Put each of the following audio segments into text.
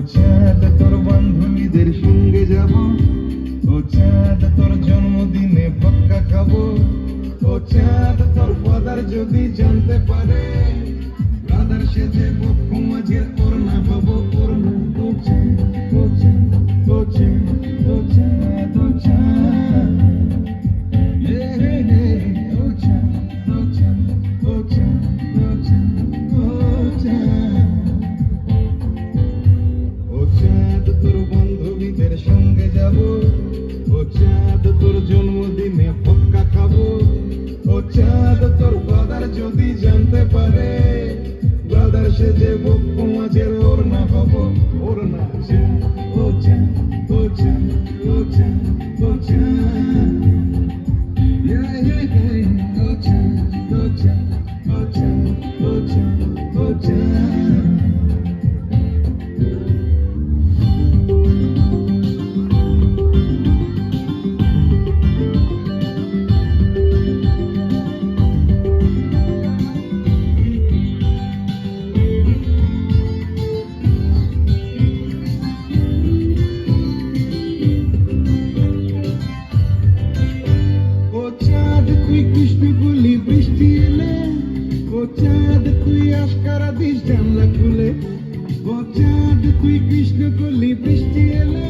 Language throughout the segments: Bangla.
চাঁদ, তোর বান্ধবীদের সঙ্গে যাব। ও চাঁদ, তোর জন্মদিনে ভক্কা খাব। ও চাঁদ, তোর ফাদার যদি জানতে পারে ব্রাদার সেজে বক্ষ মাঝের সঙ্গে যাব। ও চাঁদ তোর জন্মদিনে পক্কা খাব। ও চাঁদ তোর বাদার যদি জানতে পারে, বাদার সে যে বক্ষ তুই কৃষ্ণ বলি, বৃষ্টি এলে ও চাঁদ তুই আশকারা দিস জানলা খুলে। ও চাঁদ তুই কৃষ্ণ বলি, বৃষ্টি এলে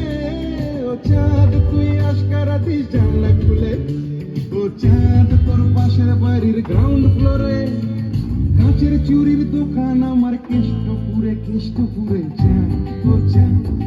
ও চাঁদ তুই আশকারা দিস জানলা খুলে। ও চাঁদ তোর পাশের বাড়ির গ্রাউন্ড ফ্লোরে কাঁচের চুরির দোকান আমার কৃষ্ণপুরে কৃষ্ণপুরে চাঁদ ও চাঁদ